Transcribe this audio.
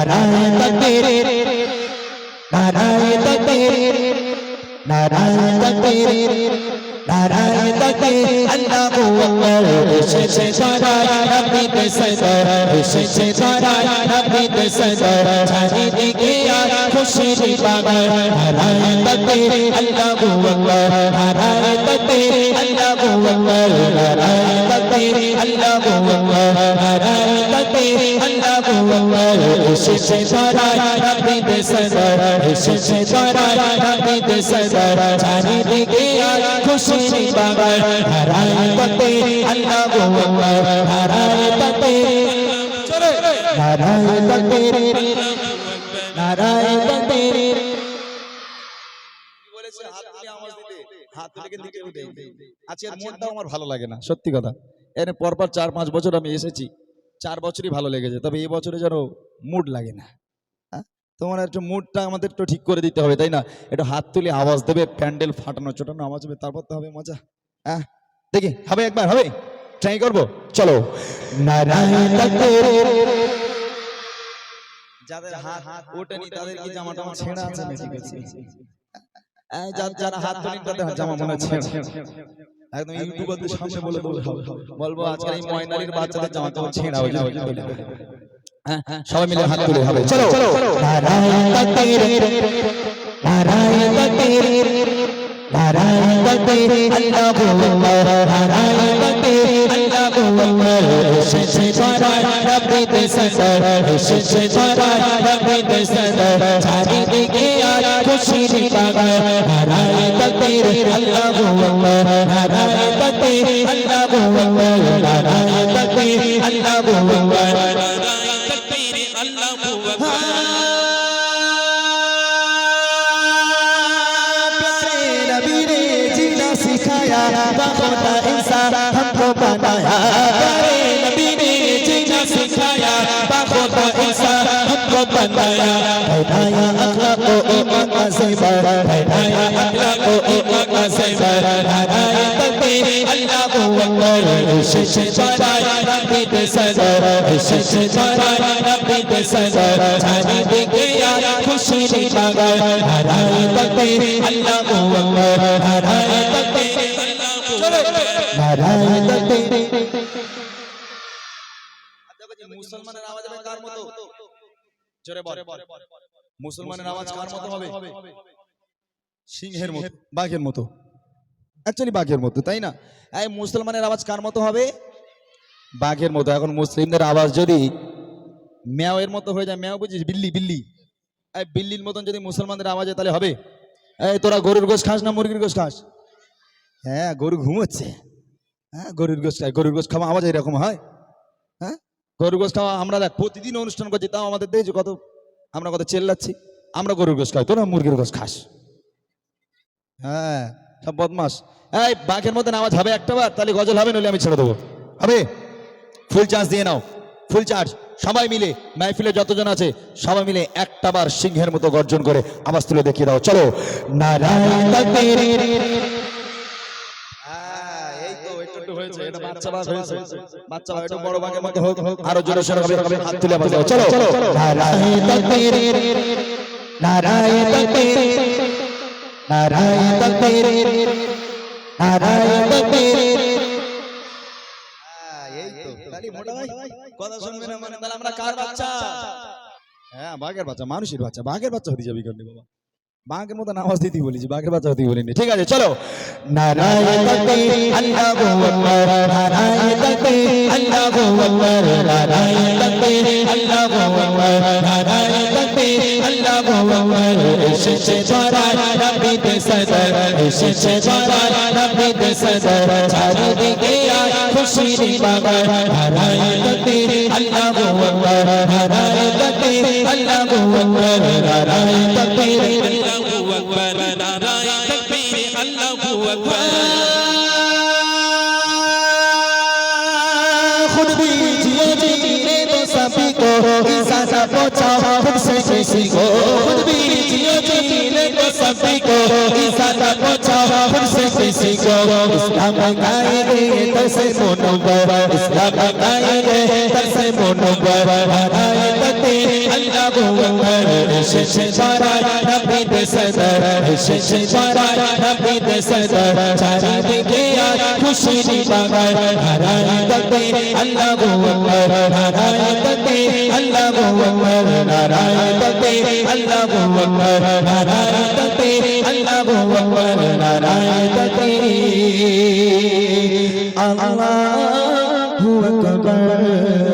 নারায় তকবীর নারায় তকবীর নারায় তকবীর নারায় তকবীর আল্লাহু আকবার এসেছে সরাই রব্বিতে সদর এসেছে সরাই রব্বিতে সদর। চারিদিকে আর খুশির বাগান নারায় তকবীর আল্লাহু এসেছে মনটাও আমার ভালো লাগে না, সত্যি কথা। এর পরপর চার পাঁচ বছর আমি এসেছি। চার বছরই ভালো লেগেছে, তবে এই বছরে যেন মুড লাগে না। হ্যাঁ? তোমার একটু মুডটা আমাদের একটু ঠিক করে দিতে হবে, তাই না? একটু হাত তুলে আওয়াজ দেবে, প্যান্ডেল ফাটানো চোটানো আওয়াজ হবে, তারপর তো হবে মজা। হ্যাঁ? দেখি, হবে একবার, হবে? ট্রাই করব? চলো। যাদের হাত ওঠেনি, তাদের কি জামা টামা ছেঁড়া আছে? বেশি? যারা হাত তোলেনি, তাদের জামা মনে হয় ছেঁড়া। একদম ইউটিউবারদের সামনে বলে দেবো বলব আজকাল এই ময়নালির বাচ্চাদের জামা কাপড় ছেঁড়া হয়ে যাবে হ্যাঁ সবাই মিলে হাত তুলে হবে চলো हराई बटे अल्लाह को अमर हराई बटे अल्लाह को अमर शिश सारा रब दे सदर शिश सारा रब दे सदर सारी दिखे यार खुशी दी पागर हराई बटे अल्लाह को अमर हराई बटे अल्लाह को अमर हराई बटे अल्लाह को अमर बाखोदा इंसान हमको बनाया प्यारे नबी ने जीना सिखाया बाखोदा इंसान हमको बनाया बनाया अखलाक को ईमान का सेवर बनाया अखलाक को ईमान का सेवर नाराय तकबीर अल्लाह को अकबर शिश सराय रब्बी दे सदर शिश सराय रब्बी दे सदर जानी दिखे यार खुशी दी मगर नाराय तकबीर अल्लाह को अकबर नाराय तकबीर नाराय तकबीर মুসলমানের আওয়াজ কার মতো? হবে? বাঘের মতো। তাই না? মুসলমানের আওয়াজ কার মতো হবে? বাঘের মতো। এখন মুসলিমদের আওয়াজ যদি ম্যাওয়ের মতো হয়ে যায়, ম্যাও বুঝিস? বিল্লি বিল্লি। এই বিল্লির মতন যদি মুসলমানদের আওয়াজ হয় তাহলে হবে? তোরা গরুর গোশ খাস না মুরগির গোশ খাস? হ্যাঁ গরু ঘুমোচ্ছে। হ্যাঁ গরুর খায় গরুর গোশ খাওয়া আওয়াজ এরকম হয়। হ্যাঁ গরুর গোশ খাওয়া আমরা দেখ, প্রতিদিন অনুষ্ঠান করছি, তাও আমাদের দেখছ কত, আমরা কত চেল্লাচ্ছি। আমরা গরুর গোশ খাই, তোরা মুরগির গোশ খাস। হ্যাঁ সব বদমাস। এই, বাঘের মতন আওয়াজ হবে একটা বার, তাহলে গজল হবে, নইলে আমি ছেড়ে দেবো। হবে? ফুল চার্জ দিয়ে নাও, ফুল চার্জ। সবাই মিলে, মাহফিলে যতজন আছে, সবাই মিলে একটা বার সিংহের মতো গর্জন করে আওয়াজ তুলে দেখিয়ে দাও। চলো। নারায় তকবীর এই তো একটু একটু হয়েছে এটা বাচ্চা বাঘ হয়েছে। বাচ্চা বাঘ একটু বড় বাঘের মতো হোক আরও জোরে সোরে হবে হাত তুলে আওয়াজ চলো চলো নারায় তকবীর নারায় তকবীর নারায় তকবীর নারায় তকবীর এই তো। তাহলে মোটা ভাই কথা শুনবে না মানে আমরা কার বাচ্চা? হ্যাঁ বাঘের বাচ্চা মানুষের বাচ্চা বাঘের বাচ্চা হতে যাবি কেন বাবা? বাঘের মতন আওয়াজ দিতেই বলেছি বাঘের বাচ্চা হতেই বলিনি। ঠিক আছে চলো। এসেছে सादा पहुंचाओ खुद से किसी को खुद भी जियो जीने को सभी को सादा पहुंचाओ खुद से किसी को इस्लाम गाएंगे तो से मोनो बाबा इस्लाम गाएंगे तो से मोनो बाबा हाय तते अल्लाह को अकबर शिश सारा नबी दे सदर शिश सारा नबी दे सदर चारी दे गया खुशी दी बगर हराई চারিদিকে আজ খুশির বাগান নারায় তকবীর আল্লাহু আকবার নারায় তকবীর আল্লাহু আকবার নারায় তকবীর আল্লাহু আকবার নারায় তকবীর আল্লাহু আকবার নারায় তকবীর আল্লাহু আকবার